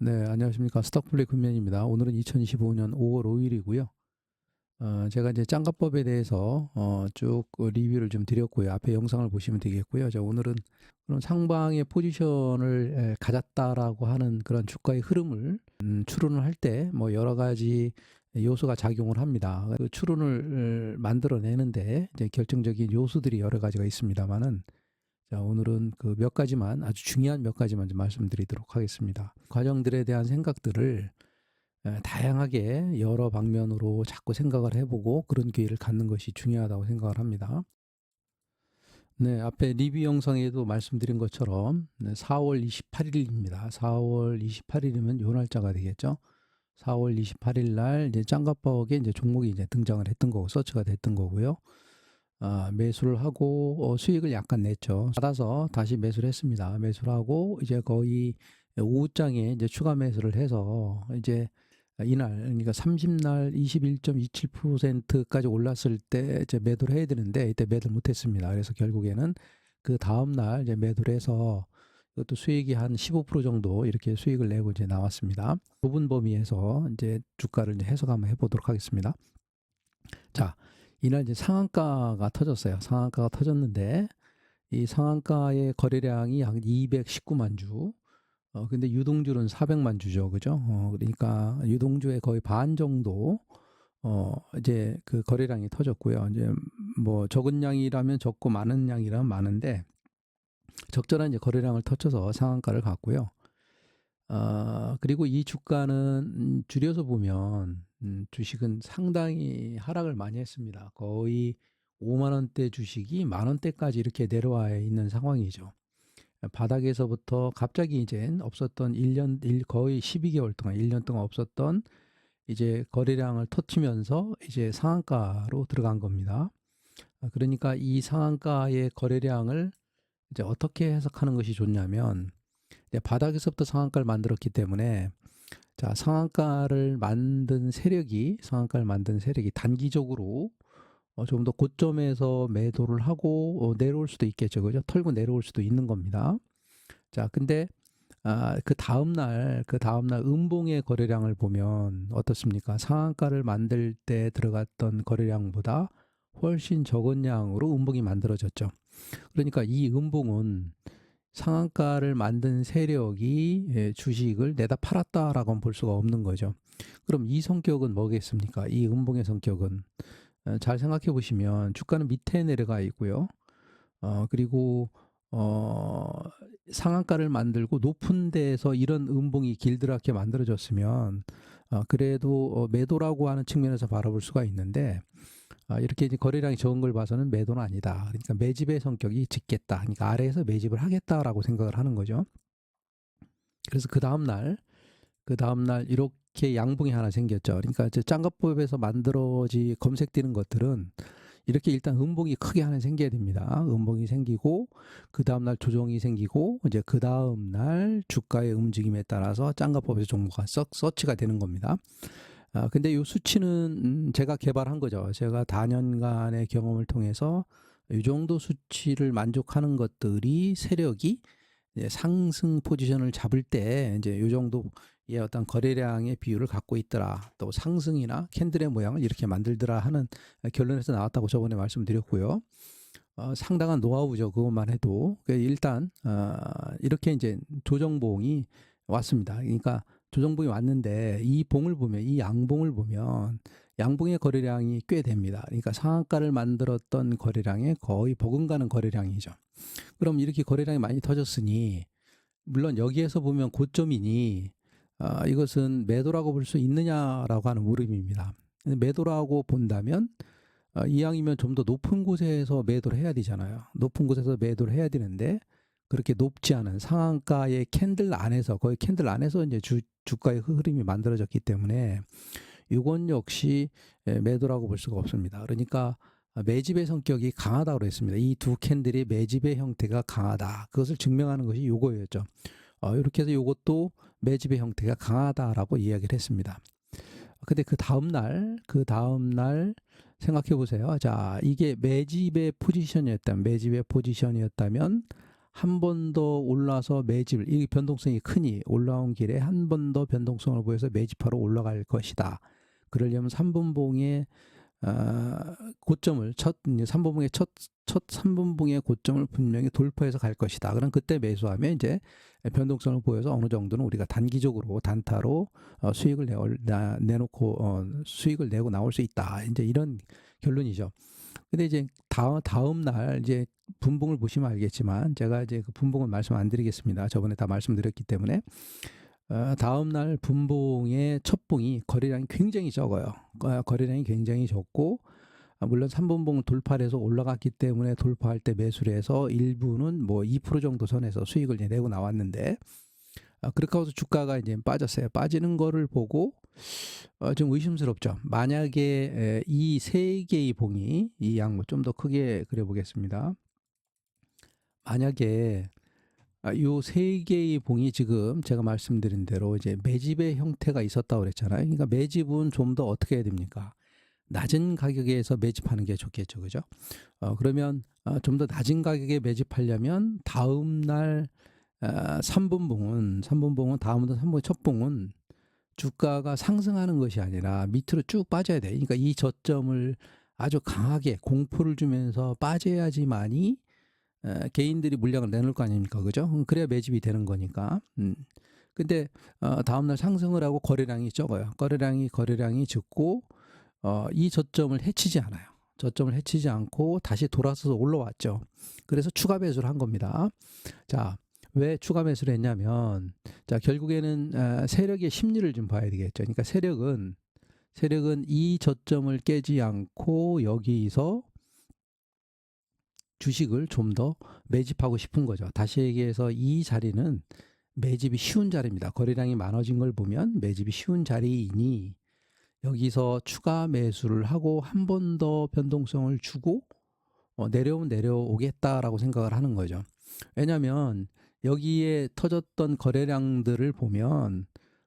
네, 안녕하십니까. 스톡플레이 금면입니다. 오늘은 2025년 5월 5일이고요. 어, 제가 이제 짱가법에 대해서 어, 쭉 리뷰를 좀 드렸고요. 앞에 영상을 보시면 되겠고요. 자, 오늘은 그런 상방의 포지션을 에, 가졌다라고 하는 그런 주가의 흐름을 음, 추론을 할 때 뭐 여러 가지 요소가 작용을 합니다. 그 추론을 만들어내는데 이제 결정적인 요소들이 여러 가지가 있습니다만은 자, 오늘은 그 몇 가지만 아주 중요한 몇 가지만 좀 말씀드리도록 하겠습니다. 과정들에 대한 생각들을 에, 다양하게 여러 방면으로 자꾸 생각을 해보고 그런 기회를 갖는 것이 중요하다고 생각을 합니다. 네, 앞에 리뷰 영상에도 말씀드린 것처럼 네, 4월 28일입니다. 4월 28일이면 요 날짜가 되겠죠. 4월 28일 날 이제 짱가뻑에 이제 종목이 이제 등장을 했던 거고 서치가 됐던 거고요. 아, 매수를 하고 어, 수익을 약간 냈죠. 받아서 다시 매수를 했습니다. 매수를 하고 이제 거의 오후장에 이제 추가 매수를 해서 이제 이날 그러니까 30날 21.27%까지 올랐을 때 이제 매도를 해야 되는데 이때 매도를 못 했습니다. 그래서 결국에는 그 다음 날 이제 매도를 해서 그것도 수익이 한 15% 정도 이렇게 수익을 내고 이제 나왔습니다. 부분 범위에서 이제 주가를 이제 해석 한번 해 보도록 하겠습니다. 자, 이날 이제 상한가가 터졌어요. 상한가가 터졌는데 이 상한가의 거래량이 약 219만 주. 어 근데 유동주는 400만 주죠. 그죠? 어 그러니까 유동주의 거의 반 정도 어 이제 그 거래량이 터졌고요. 이제 뭐 적은 양이라면 적고 많은 양이라면 많은데 적절한 이제 거래량을 터쳐서 상한가를 갔고요. 어 그리고 이 주가는 음 줄여서 보면 음 주식은 상당히 하락을 많이 했습니다. 거의 5만 원대 주식이 만 원대까지 이렇게 내려와 있는 상황이죠. 바닥에서부터 갑자기 이젠 없었던 1년 일 거의 12개월 동안 1년 동안 없었던 이제 거래량을 터치면서 이제 상한가로 들어간 겁니다. 아 그러니까 이 상한가의 거래량을 이제 어떻게 해석하는 것이 좋냐면 이제 바닥에서부터 상한가를 만들었기 때문에 자, 상한가를 만든 세력이 상한가를 만든 세력이 단기적으로 어, 좀 더 고점에서 매도를 하고 어, 내려올 수도 있겠죠. 그죠? 털고 내려올 수도 있는 겁니다. 자, 근데 아, 그 다음 날, 그 다음 날 음봉의 거래량을 보면 어떻습니까? 상한가를 만들 때 들어갔던 거래량보다 훨씬 적은 양으로 음봉이 만들어졌죠. 그러니까 이 음봉은 상한가를 만든 세력이 예, 주식을 내다 팔았다라고는 볼 수가 없는 거죠. 그럼 이 성격은 뭐겠습니까? 이 음봉의 성격은 어, 잘 생각해 보시면 주가는 밑에 내려가 있고요. 어, 그리고 어, 상한가를 만들고 높은 데에서 이런 음봉이 길드랗게 만들어졌으면 어, 그래도 어, 매도라고 하는 측면에서 바라볼 수가 있는데 아, 이렇게 이제 거래량이 적은 걸 봐서는 매도는 아니다. 그러니까 매집의 성격이 짙겠다. 그러니까 아래에서 매집을 하겠다라고 생각을 하는 거죠. 그래서 그 다음 날, 그 다음 날 이렇게 양봉이 하나 생겼죠. 그러니까 짱가법에서 만들어지 검색되는 것들은 이렇게 일단 음봉이 크게 하나 생겨야 됩니다. 음봉이 생기고 그 다음 날 조정이 생기고 이제 그 다음 날 주가의 움직임에 따라서 짱가법에서 종목가 썩 서치가 되는 겁니다. 아, 근데 이 수치는 음, 제가 개발한 거죠. 제가 다년간의 경험을 통해서 이 정도 수치를 만족하는 것들이 세력이 상승 포지션을 잡을 때 이제 이 정도의 어떤 거래량의 비율을 갖고 있더라. 또 상승이나 캔들의 모양을 이렇게 만들더라 하는 결론에서 나왔다고 저번에 말씀드렸고요. 어, 상당한 노하우죠. 그것만 해도 그 일단 어, 이렇게 이제 조정봉이 왔습니다. 그러니까 조정봉이 왔는데 이 봉을 보면 이 양봉을 보면 양봉의 거래량이 꽤 됩니다. 그러니까 상한가를 만들었던 거래량에 거의 버금가는 거래량이죠. 그럼 이렇게 거래량이 많이 터졌으니 물론 여기에서 보면 고점이니 아, 이것은 매도라고 볼 수 있느냐라고 하는 물음입니다. 매도라고 본다면 어, 이왕이면 좀 더 높은 곳에서 매도를 해야 되잖아요. 높은 곳에서 매도를 해야 되는데 그렇게 높지 않은 상한가의 캔들 안에서 거의 캔들 안에서 이제 주, 주가의 흐름이 만들어졌기 때문에 이건 역시 매도라고 볼 수가 없습니다. 그러니까 매집의 성격이 강하다고 그랬습니다. 이 두 캔들이 매집의 형태가 강하다. 그것을 증명하는 것이 요거였죠. 어, 이렇게 해서 요것도 매집의 형태가 강하다라고 이야기를 했습니다. 근데 그 다음 날, 그 다음 날 생각해 보세요. 자, 이게 매집의 포지션이었다면, 매집의 포지션이었다면 한 번 더 올라서 매집을 이 변동성이 크니 올라온 길에 한 번 더 변동성을 보여서 매집하러 올라갈 것이다. 그러려면 3분봉의 아, 고점을 첫 3분봉의 첫, 첫 3분봉의 고점을 분명히 돌파해서 갈 것이다. 그럼 그때 매수하면 이제 변동성을 보여서 어느 정도는 우리가 단기적으로 단타로 어, 수익을 내, 나, 내놓고 어, 수익을 내고 나올 수 있다. 이제 이런 결론이죠. 근데 이제 다음 다음 날 이제 분봉을 보시면 알겠지만 제가 이제 그 분봉을 말씀 안 드리겠습니다. 저번에 다 말씀드렸기 때문에 어, 다음 날 분봉의 첫 봉이 거래량이 굉장히 적어요. 어, 거래량이 굉장히 적고 아, 물론 3분봉을 돌파를 해서 올라갔기 때문에 돌파할 때 매수를 해서 일부는 뭐 2% 정도 선에서 수익을 내고 나왔는데 아, 그렇게 해서 주가가 이제 빠졌어요. 빠지는 거를 보고 어, 좀 의심스럽죠. 만약에 이 세 개의 봉이 이 양모 좀 더 크게 그려보겠습니다. 만약에 아, 요세 개의 봉이 지금 제가 말씀드린 대로 이제 매집의 형태가 있었다고 그랬잖아요. 그러니까 매집은 좀 더 어떻게 해야 됩니까? 낮은 가격에서 매집하는 게 좋겠죠. 그죠? 어, 그러면 어, 좀 더 낮은 가격에 매집하려면 다음 날 어, 3분봉은 3분봉은 다음부터 3분 첫 봉은 주가가 상승하는 것이 아니라 밑으로 쭉 빠져야 돼. 그러니까 이 저점을 아주 강하게 공포를 주면서 빠져야지만이 에, 개인들이 물량을 내놓을 거 아닙니까? 그죠? 음, 그래야 매집이 되는 거니까. 음. 근데 어, 다음날 상승을 하고 거래량이 적어요. 거래량이 거래량이 적고 어, 이 저점을 해치지 않아요. 저점을 해치지 않고 다시 돌아서서 올라왔죠. 그래서 추가 매수를 한 겁니다. 자, 왜 추가 매수를 했냐면, 자, 결국에는 어, 세력의 심리를 좀 봐야 되겠죠. 그러니까 세력은, 세력은 이 저점을 깨지 않고 여기서 주식을 좀 더 매집하고 싶은 거죠. 다시 얘기해서 이 자리는 매집이 쉬운 자리입니다. 거래량이 많아진 걸 보면 매집이 쉬운 자리이니 여기서 추가 매수를 하고 한 번 더 변동성을 주고 어, 내려오면 내려오겠다라고 생각을 하는 거죠. 왜냐하면 여기에 터졌던 거래량들을 보면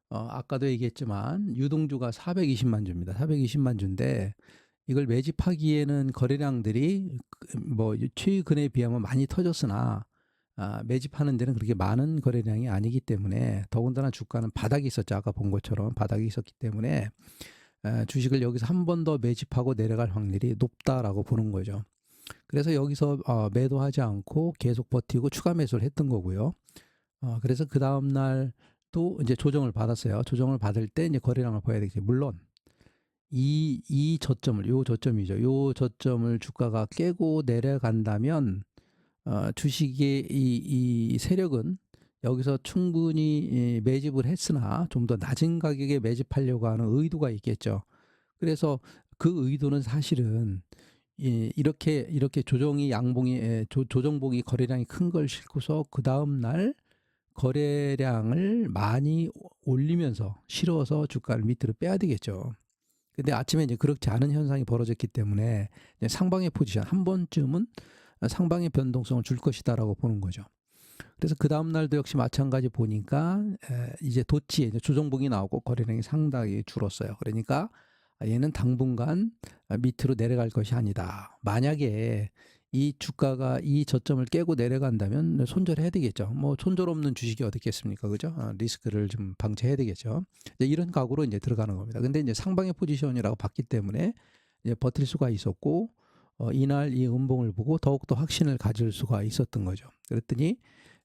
어, 아까도 얘기했지만 유동주가 420만 주입니다. 420만 주인데 이걸 매집하기에는 거래량들이 그, 뭐 최근에 비하면 많이 터졌으나 아, 매집하는 데는 그렇게 많은 거래량이 아니기 때문에 더군다나 주가는 바닥이 있었죠. 아까 본 것처럼 바닥이 있었기 때문에 에, 주식을 여기서 한 번 더 매집하고 내려갈 확률이 높다라고 보는 거죠. 그래서 여기서 어, 매도하지 않고 계속 버티고 추가 매수를 했던 거고요. 어, 그래서 그 다음 날 또 이제 조정을 받았어요. 조정을 받을 때 이제 거래량을 봐야 되겠죠. 물론 이, 이 저점을, 요 저점이죠. 요 저점을 주가가 깨고 내려간다면, 어, 주식의 이, 이 세력은 여기서 충분히 매집을 했으나 좀 더 낮은 가격에 매집하려고 하는 의도가 있겠죠. 그래서 그 의도는 사실은 이, 이렇게, 이렇게 조정이 양봉이, 조, 조정봉이 거래량이 큰 걸 싣고서 그 다음 날 거래량을 많이 올리면서 실어서 주가를 밑으로 빼야 되겠죠. 근데 아침에 이제 그렇지 않은 현상이 벌어졌기 때문에 상방의 포지션 한 번쯤은 상방의 변동성을 줄 것이다라고 보는 거죠. 그래서 그 다음 날도 역시 마찬가지 보니까 이제 도치에 조정봉이 나오고 거래량이 상당히 줄었어요. 그러니까 얘는 당분간 밑으로 내려갈 것이 아니다. 만약에 이 주가가 이 저점을 깨고 내려간다면 손절해야 되겠죠. 뭐 손절 없는 주식이 어디 있겠습니까? 그죠? 아, 리스크를 좀 방지해야 되겠죠. 이런 각오로 이제 들어가는 겁니다. 근데 이제 상방의 포지션이라고 봤기 때문에 이제 버틸 수가 있었고 어, 이날 이 음봉을 보고 더욱더 확신을 가질 수가 있었던 거죠. 그랬더니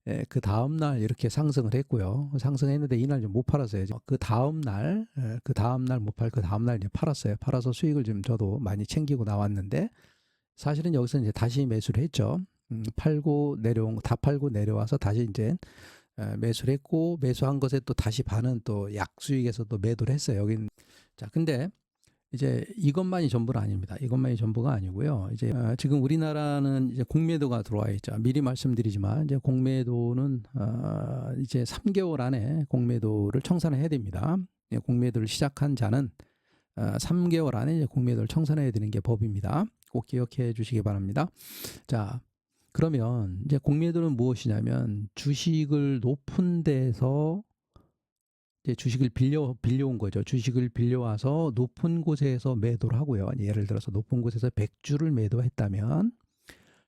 예, 그 다음 날 이렇게 상승을 했고요. 상승했는데 이날 좀 못 팔았어요. 그 다음 날, 예, 그 다음 날 못 팔, 그 다음 날 이제 팔았어요. 팔아서 수익을 좀 저도 많이 챙기고 나왔는데 사실은 여기서 이제 다시 매수를 했죠. 음, 팔고 내려온 거다 팔고 내려와서 다시 이제 매수를 했고 매수한 것에 또 다시 반은 또 약수익에서 또 매도를 했어요. 여긴 자 근데 이제 이것만이 전부는 아닙니다. 이것만이 전부가 아니고요. 이제 어, 지금 우리나라는 이제 공매도가 들어와 있죠. 미리 말씀드리지만 이제 공매도는 어, 이제 3개월 안에 공매도를 청산을 해야 됩니다. 예, 공매도를 시작한 자는 어, 3개월 안에 이제 공매도를 청산해야 되는 게 법입니다. 꼭 기억해 주시기 바랍니다. 자, 그러면 이제 공매도는 무엇이냐면 주식을 높은 데서 주식을 빌려 빌려온 거죠. 주식을 빌려와서 높은 곳에서 매도를 하고요. 예를 들어서 높은 곳에서 100주를 매도했다면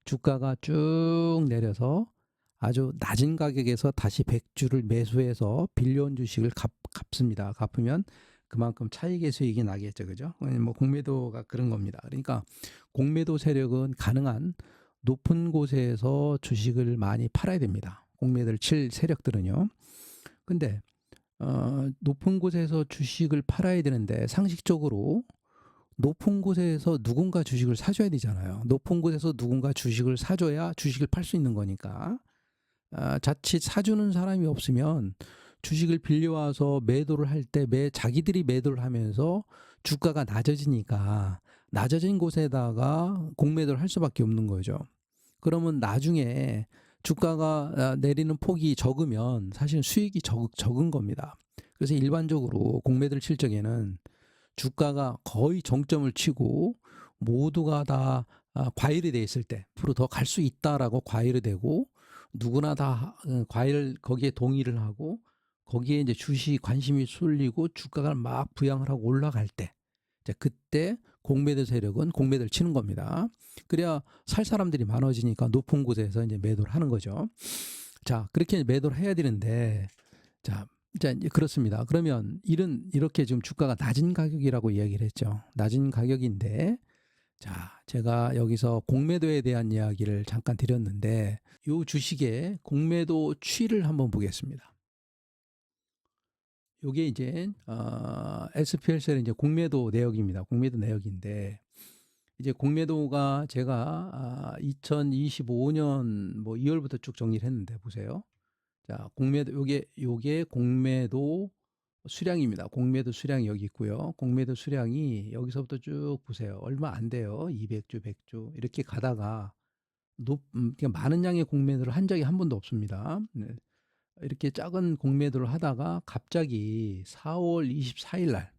주가가 쭉 내려서 아주 낮은 가격에서 다시 100주를 매수해서 빌려온 주식을 갚, 갚습니다. 갚으면 그만큼 차익의 수익이 나겠죠. 그죠? 뭐 공매도가 그런 겁니다. 그러니까 공매도 세력은 가능한 높은 곳에서 주식을 많이 팔아야 됩니다. 공매도를 칠 세력들은요. 근데 어, 높은 곳에서 주식을 팔아야 되는데 상식적으로 높은 곳에서 누군가 주식을 사줘야 되잖아요. 높은 곳에서 누군가 주식을 사줘야 주식을 팔 수 있는 거니까. 아, 자칫 사주는 사람이 없으면 주식을 빌려와서 매도를 할 때 매 자기들이 매도를 하면서 주가가 낮아지니까 낮아진 곳에다가 공매도를 할 수밖에 없는 거죠. 그러면 나중에 주가가 아, 내리는 폭이 적으면 사실 수익이 적, 적은 겁니다. 그래서 일반적으로 공매도를 칠 적에는 주가가 거의 정점을 치고 모두가 다 아, 과열이 돼 있을 때 앞으로 더 갈 수 있다라고 과열이 되고 누구나 다 어, 과열 거기에 동의를 하고 거기에 이제 주식 관심이 쏠리고 주가가 막 부양을 하고 올라갈 때 이제 그때 공매도 세력은 공매도를 치는 겁니다. 그래야 살 사람들이 많아지니까 높은 곳에서 이제 매도를 하는 거죠. 자, 그렇게 매도를 해야 되는데 자, 자, 그렇습니다. 그러면 이런 이렇게 지금 주가가 낮은 가격이라고 이야기를 했죠. 낮은 가격인데 자, 제가 여기서 공매도에 대한 이야기를 잠깐 드렸는데 요 주식의 공매도 추이를 한번 보겠습니다. 요게 이제 어, SPL셀의 이제 공매도 내역입니다. 공매도 내역인데 이제 공매도가 제가 아, 2025년 뭐 2월부터 쭉 정리를 했는데 보세요. 자, 공매도 요게 요게 공매도 수량입니다. 공매도 수량이 여기 있고요. 공매도 수량이 여기서부터 쭉 보세요. 얼마 안 돼요. 200주, 100주 이렇게 가다가 높 음, 그러니까 많은 양의 공매도를 한 적이 한 번도 없습니다. 네. 이렇게 작은 공매도를 하다가 갑자기 4월 24일 날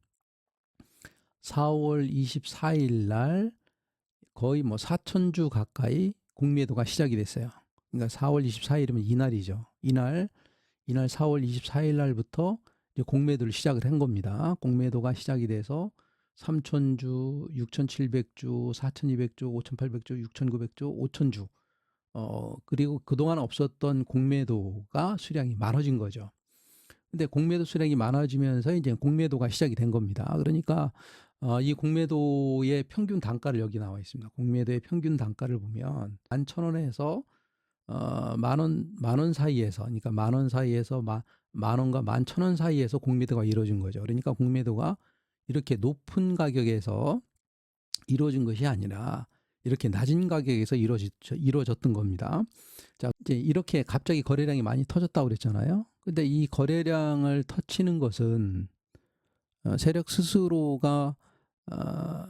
4월 24일 날 거의 뭐 4천 주 가까이 공매도가 시작이 됐어요. 그러니까 4월 24일이면 이날이죠. 이날 이날 4월 24일 날부터 이제 공매도를 시작을 한 겁니다. 공매도가 시작이 돼서 3천주, 6,700주, 4,200주, 5,800주, 6,900주, 5,000주 어, 그리고 그동안 없었던 공매도가 수량이 많아진 거죠. 근데 공매도 수량이 많아지면서 이제 공매도가 시작이 된 겁니다. 그러니까 어, 이 공매도의 평균 단가를 여기 나와 있습니다. 공매도의 평균 단가를 보면 만 천 원에서 어, 만 원, 만 원 사이에서, 그러니까 만 원 사이에서 마, 만 원과 만 천 원 사이에서 공매도가 이루어진 거죠. 그러니까 공매도가 이렇게 높은 가격에서 이루어진 것이 아니라 이렇게 낮은 가격에서 이루어졌, 이루어졌던 겁니다. 자, 이제 이렇게 갑자기 거래량이 많이 터졌다고 그랬잖아요. 근데 이 거래량을 터치는 것은 어, 세력 스스로가 어,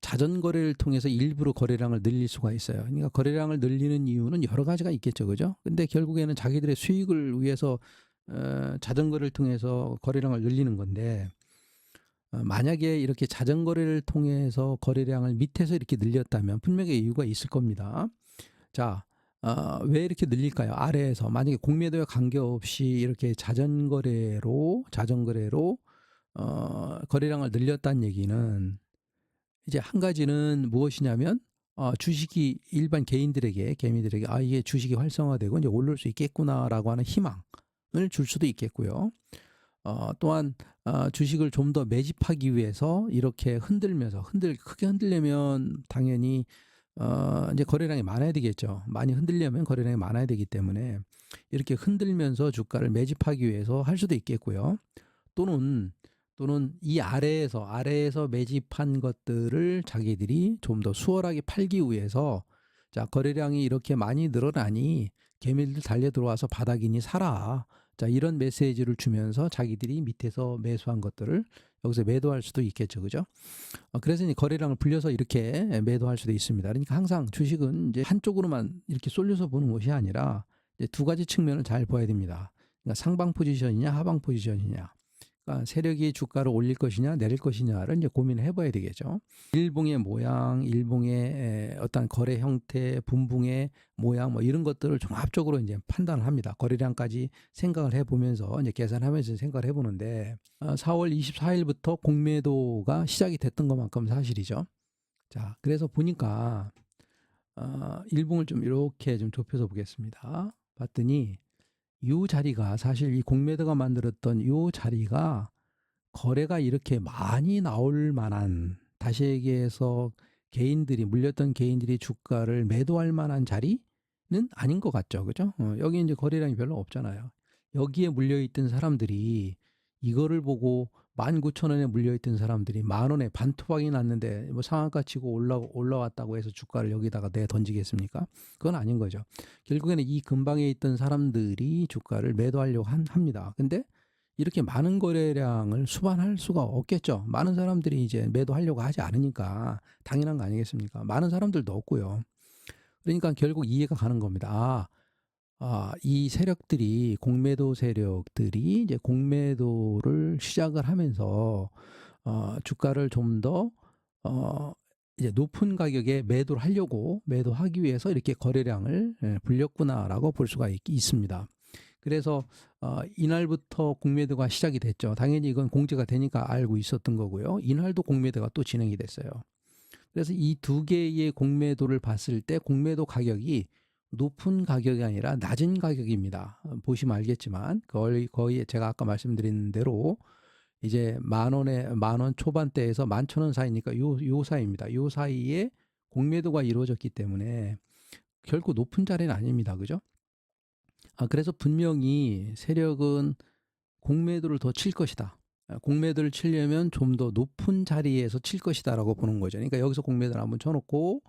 자전 거래를 통해서 일부러 거래량을 늘릴 수가 있어요. 그러니까 거래량을 늘리는 이유는 여러 가지가 있겠죠, 그죠? 근데 결국에는 자기들의 수익을 위해서 어, 자전거를 통해서 거래량을 늘리는 건데 어, 만약에 이렇게 자전거래를 통해서 거래량을 밑에서 이렇게 늘렸다면 분명히 이유가 있을 겁니다. 자, 어, 왜 이렇게 늘릴까요? 아래에서 만약에 공매도와 관계없이 이렇게 자전거래로 자전거래로 어, 거래량을 늘렸다는 얘기는 이제 한 가지는 무엇이냐면 어, 주식이 일반 개인들에게 개미들에게 아 이게 주식이 활성화되고 이제 오를 수 있겠구나라고 하는 희망을 줄 수도 있겠고요. 어, 또한 어, 주식을 좀 더 매집하기 위해서 이렇게 흔들면서 흔들 크게 흔들려면 당연히 어, 이제 거래량이 많아야 되겠죠. 많이 흔들려면 거래량이 많아야 되기 때문에 이렇게 흔들면서 주가를 매집하기 위해서 할 수도 있겠고요. 또는 또는 이 아래에서 아래에서 매집한 것들을 자기들이 좀 더 수월하게 팔기 위해서 자 거래량이 이렇게 많이 늘어나니 개미들 달려 들어와서 바닥이니 사라. 자 이런 메시지를 주면서 자기들이 밑에서 매수한 것들을 여기서 매도할 수도 있겠죠, 그죠? 어, 그래서 이 거래량을 불려서 이렇게 매도할 수도 있습니다. 그러니까 항상 주식은 이제 한쪽으로만 이렇게 쏠려서 보는 것이 아니라 두 가지 측면을 잘 봐야 됩니다. 그러니까 상방 포지션이냐 하방 포지션이냐. 그러니까 세력이 주가를 올릴 것이냐 내릴 것이냐를 이제 고민을 해봐야 되겠죠. 일봉의 모양, 일봉의 어떤 거래 형태, 분봉의 모양 뭐 이런 것들을 종합적으로 이제 판단을 합니다. 거래량까지 생각을 해보면서 이제 계산하면서 생각을 해보는데 4월 어, 24일부터 공매도가 시작이 됐던 것만큼 사실이죠. 자, 그래서 보니까 어, 일봉을 좀 이렇게 좀 좁혀서 보겠습니다. 봤더니 요 자리가 사실 이 공매도가 만들었던 요 자리가 거래가 이렇게 많이 나올 만한 다시 얘기해서 개인들이 물렸던 개인들이 주가를 매도할 만한 자리는 아닌 것 같죠, 그죠? 어, 여기 이제 거래량이 별로 없잖아요. 여기에 물려있던 사람들이 이거를 보고 19,000원에 물려있던 사람들이 만 원에 반토막이 났는데 뭐 상한가 치고 올라 올라왔다고 해서 주가를 여기다가 내 던지겠습니까? 그건 아닌 거죠. 결국에는 이 근방에 있던 사람들이 주가를 매도하려고 한, 합니다. 근데 이렇게 많은 거래량을 수반할 수가 없겠죠. 많은 사람들이 이제 매도하려고 하지 않으니까 당연한 거 아니겠습니까? 많은 사람들도 없고요. 그러니까 결국 이해가 가는 겁니다. 아, 아, 이 세력들이 공매도 세력들이 이제 공매도를 시작을 하면서 어, 주가를 좀 더 어, 이제 높은 가격에 매도를 하려고 매도하기 위해서 이렇게 거래량을 예, 불렸구나라고 볼 수가 있, 있습니다. 그래서 어, 이날부터 공매도가 시작이 됐죠. 당연히 이건 공제가 되니까 알고 있었던 거고요. 이날도 공매도가 또 진행이 됐어요. 그래서 이 두 개의 공매도를 봤을 때 공매도 가격이 높은 가격이 아니라 낮은 가격입니다. 어, 보시면 알겠지만 거의 거의 제가 아까 말씀드린 대로 이제 만 원에 만 원 초반대에서 만 천 원 사이니까 요 요 사이입니다. 요 사이에 공매도가 이루어졌기 때문에 결코 높은 자리는 아닙니다. 그죠? 아, 그래서 분명히 세력은 공매도를 더 칠 것이다. 아, 공매도를 치려면 좀 더 높은 자리에서 칠 것이다라고 보는 거죠. 그러니까 여기서 공매도를 한번 쳐놓고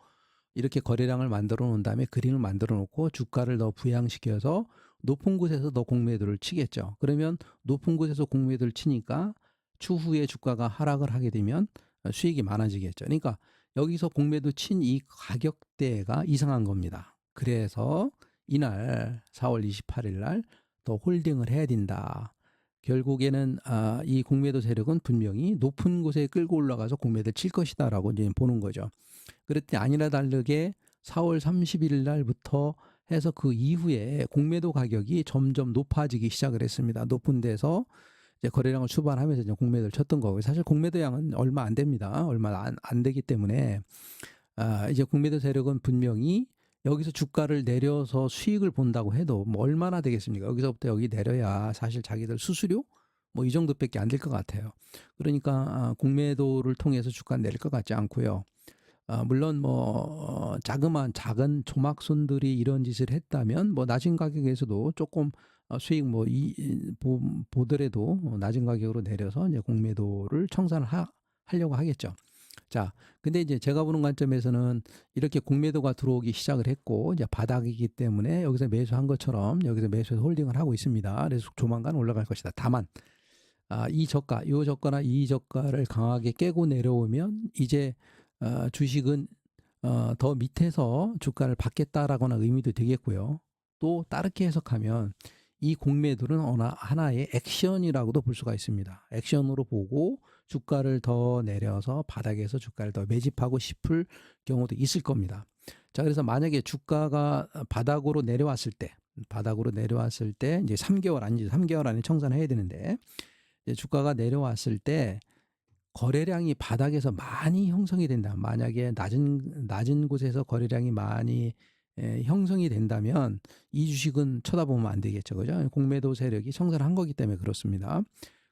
이렇게 거래량을 만들어 놓은 다음에 그림을 만들어 놓고 주가를 더 부양시켜서 높은 곳에서 더 공매도를 치겠죠. 그러면 높은 곳에서 공매도를 치니까 추후에 주가가 하락을 하게 되면 수익이 많아지겠죠. 그러니까 여기서 공매도 친 이 가격대가 이상한 겁니다. 그래서 이날 4월 28일 날 더 홀딩을 해야 된다. 결국에는 아, 이 공매도 세력은 분명히 높은 곳에 끌고 올라가서 공매도를 칠 것이다라고 이제 보는 거죠. 그랬더니 아니나 다르게 4월 31일 날부터 해서 그 이후에 공매도 가격이 점점 높아지기 시작을 했습니다. 높은 데서 이제 거래량을 수반하면서 이제 공매도를 쳤던 거고요. 사실 공매도 양은 얼마 안 됩니다. 얼마 안, 안 되기 때문에 아, 이제 공매도 세력은 분명히 여기서 주가를 내려서 수익을 본다고 해도 뭐 얼마나 되겠습니까? 여기서부터 여기 내려야 사실 자기들 수수료 뭐 이 정도밖에 안 될 것 같아요. 그러니까 아, 공매도를 통해서 주가 내릴 것 같지 않고요. 아, 물론 뭐 어, 자그마한 작은 조막손들이 이런 짓을 했다면 뭐 낮은 가격에서도 조금 어, 수익 뭐이 보더라도 낮은 가격으로 내려서 이제 공매도를 청산을 하, 하려고 하겠죠. 자, 근데 이제 제가 보는 관점에서는 이렇게 공매도가 들어오기 시작을 했고 이제 바닥이기 때문에 여기서 매수한 것처럼 여기서 매수해서 홀딩을 하고 있습니다. 그래서 조만간 올라갈 것이다. 다만 아, 이 저가, 이 저가나 이 저가를 강하게 깨고 내려오면 이제 어, 주식은 어, 더 밑에서 주가를 받겠다라거나 의미도 되겠고요. 또 다르게 해석하면 이 공매도는 하나의 액션이라고도 볼 수가 있습니다. 액션으로 보고 주가를 더 내려서 바닥에서 주가를 더 매집하고 싶을 경우도 있을 겁니다. 자, 그래서 만약에 주가가 바닥으로 내려왔을 때, 바닥으로 내려왔을 때 이제 3개월 아니지 3개월 안에 청산해야 되는데 주가가 내려왔을 때 거래량이 바닥에서 많이 형성이 된다. 만약에 낮은 낮은 곳에서 거래량이 많이 에, 형성이 된다면 이 주식은 쳐다보면 안 되겠죠. 그죠? 공매도 세력이 청산한 거기 때문에 그렇습니다.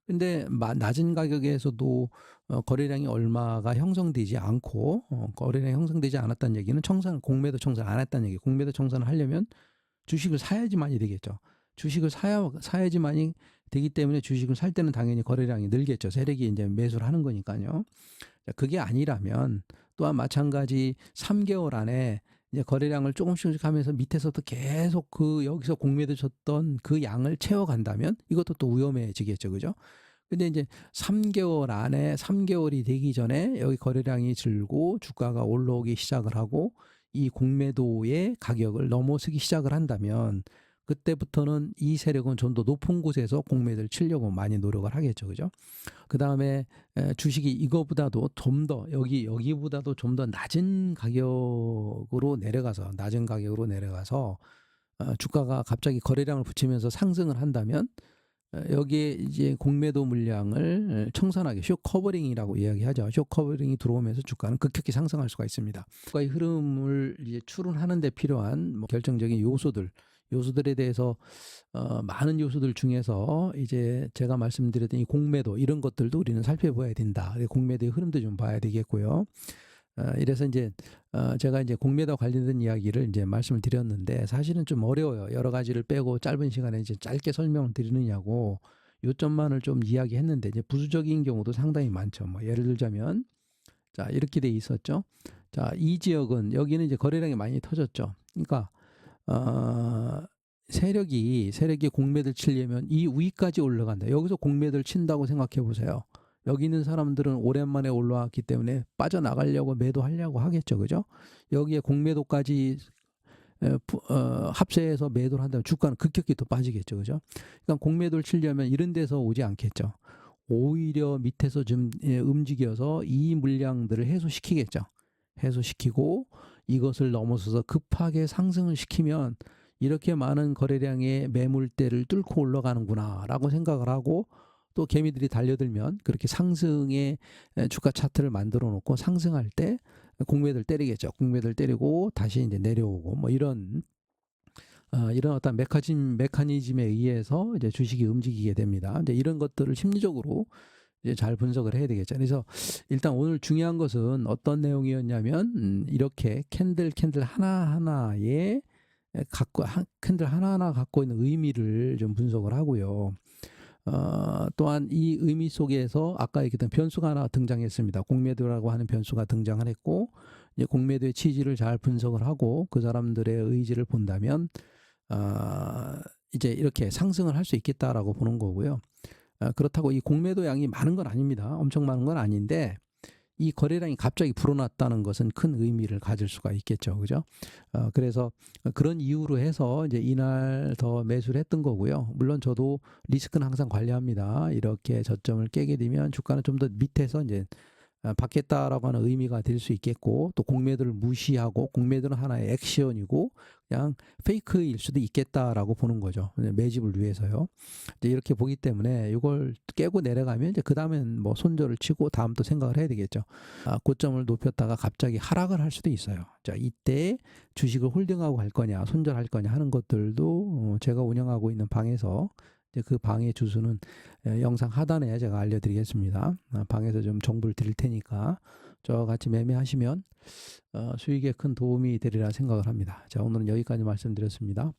근데 마, 낮은 가격에서도 어, 거래량이 얼마가 형성되지 않고 어, 거래량이 형성되지 않았다는 얘기는 청산 공매도 청산 안 했다는 얘기. 공매도 청산을 하려면 주식을 사야지만이 되겠죠. 주식을 사야 사야지만이 되기 때문에 주식을 살 때는 당연히 거래량이 늘겠죠. 세력이 이제 매수를 하는 거니까요. 그게 아니라면 또한 마찬가지 3개월 안에 이제 거래량을 조금씩 하면서 밑에서도 계속 그 여기서 공매도 쳤던 그 양을 채워간다면 이것도 또 위험해지겠죠. 그죠? 근데 이제 3개월 안에 3개월이 되기 전에 여기 거래량이 줄고 주가가 올라오기 시작을 하고 이 공매도의 가격을 넘어서기 시작을 한다면 그때부터는 이 세력은 좀 더 높은 곳에서 공매도를 치려고 많이 노력을 하겠죠. 그죠? 그 다음에 주식이 이거보다도 좀 더 여기 여기보다도 좀 더 낮은 가격으로 내려가서 낮은 가격으로 내려가서 어, 주가가 갑자기 거래량을 붙이면서 상승을 한다면 어, 여기에 이제 공매도 물량을 청산하게 쇼 커버링이라고 이야기하죠. 쇼 커버링이 들어오면서 주가는 급격히 상승할 수가 있습니다. 주가의 흐름을 이제 추론하는 데 필요한 뭐 결정적인 요소들 요소들에 대해서 어, 많은 요소들 중에서 이제 제가 말씀드렸던 이 공매도 이런 것들도 우리는 살펴봐야 된다. 공매도의 흐름도 좀 봐야 되겠고요. 어, 이래서 이제 어, 제가 이제 공매도와 관련된 이야기를 이제 말씀을 드렸는데 사실은 좀 어려워요. 여러 가지를 빼고 짧은 시간에 이제 짧게 설명을 드리느냐고 요점만을 좀 이야기했는데 이제 부수적인 경우도 상당히 많죠. 뭐 예를 들자면 자 이렇게 돼 있었죠. 자 이 지역은 여기는 이제 거래량이 많이 터졌죠. 그러니까 어, 세력이 세력이 공매들 치려면 이 위까지 올라간다. 여기서 공매들 친다고 생각해 보세요. 여기 있는 사람들은 오랜만에 올라왔기 때문에 빠져나가려고 매도하려고 하겠죠. 그죠? 여기에 공매도까지 어, 합세해서 매도를 한다면 주가는 급격히 또 빠지겠죠. 그죠? 그러니까 공매도를 치려면 이런 데서 오지 않겠죠. 오히려 밑에서 좀 예, 움직여서 이 물량들을 해소시키겠죠. 해소시키고 이것을 넘어서서 급하게 상승을 시키면 이렇게 많은 거래량의 매물대를 뚫고 올라가는구나라고 생각을 하고 또 개미들이 달려들면 그렇게 상승의 에, 주가 차트를 만들어 놓고 상승할 때 공매들 때리겠죠. 공매들 때리고 다시 이제 내려오고 뭐 이런 어, 이런 어떤 메커니즘 메커니즘에 의해서 이제 주식이 움직이게 됩니다. 이제 이런 것들을 심리적으로 이제 잘 분석을 해야 되겠죠. 그래서 일단 오늘 중요한 것은 어떤 내용이었냐면 음, 이렇게 캔들 캔들 하나 하나에 갖고 한, 캔들 하나 하나 갖고 있는 의미를 좀 분석을 하고요. 어, 또한 이 의미 속에서 아까 얘기했던 변수가 하나 등장했습니다. 공매도라고 하는 변수가 등장을 했고 이제 공매도의 취지를 잘 분석을 하고 그 사람들의 의지를 본다면 어, 이제 이렇게 상승을 할 수 있겠다라고 보는 거고요. 어, 그렇다고 이 공매도 양이 많은 건 아닙니다. 엄청 많은 건 아닌데 이 거래량이 갑자기 불어났다는 것은 큰 의미를 가질 수가 있겠죠. 그죠? 어, 그래서 그런 이유로 해서 이제 이날 더 매수를 했던 거고요. 물론 저도 리스크는 항상 관리합니다. 이렇게 저점을 깨게 되면 주가는 좀 더 밑에서 이제 어, 받겠다라고 하는 의미가 될 수 있겠고 또 공매도를 무시하고 공매도는 하나의 액션이고 그냥 페이크일 수도 있겠다라고 보는 거죠. 매집을 위해서요. 이제 이렇게 보기 때문에 이걸 깨고 내려가면 이제 그 다음엔 뭐 손절을 치고 다음 또 생각을 해야 되겠죠. 아, 고점을 높였다가 갑자기 하락을 할 수도 있어요. 자, 이때 주식을 홀딩하고 갈 거냐, 손절할 거냐 하는 것들도 어, 제가 운영하고 있는 방에서 그 방의 주소는 에, 영상 하단에 제가 알려드리겠습니다. 아, 방에서 좀 정보를 드릴 테니까 저같이 매매하시면 어, 수익에 큰 도움이 되리라 생각을 합니다. 자, 오늘은 여기까지 말씀드렸습니다.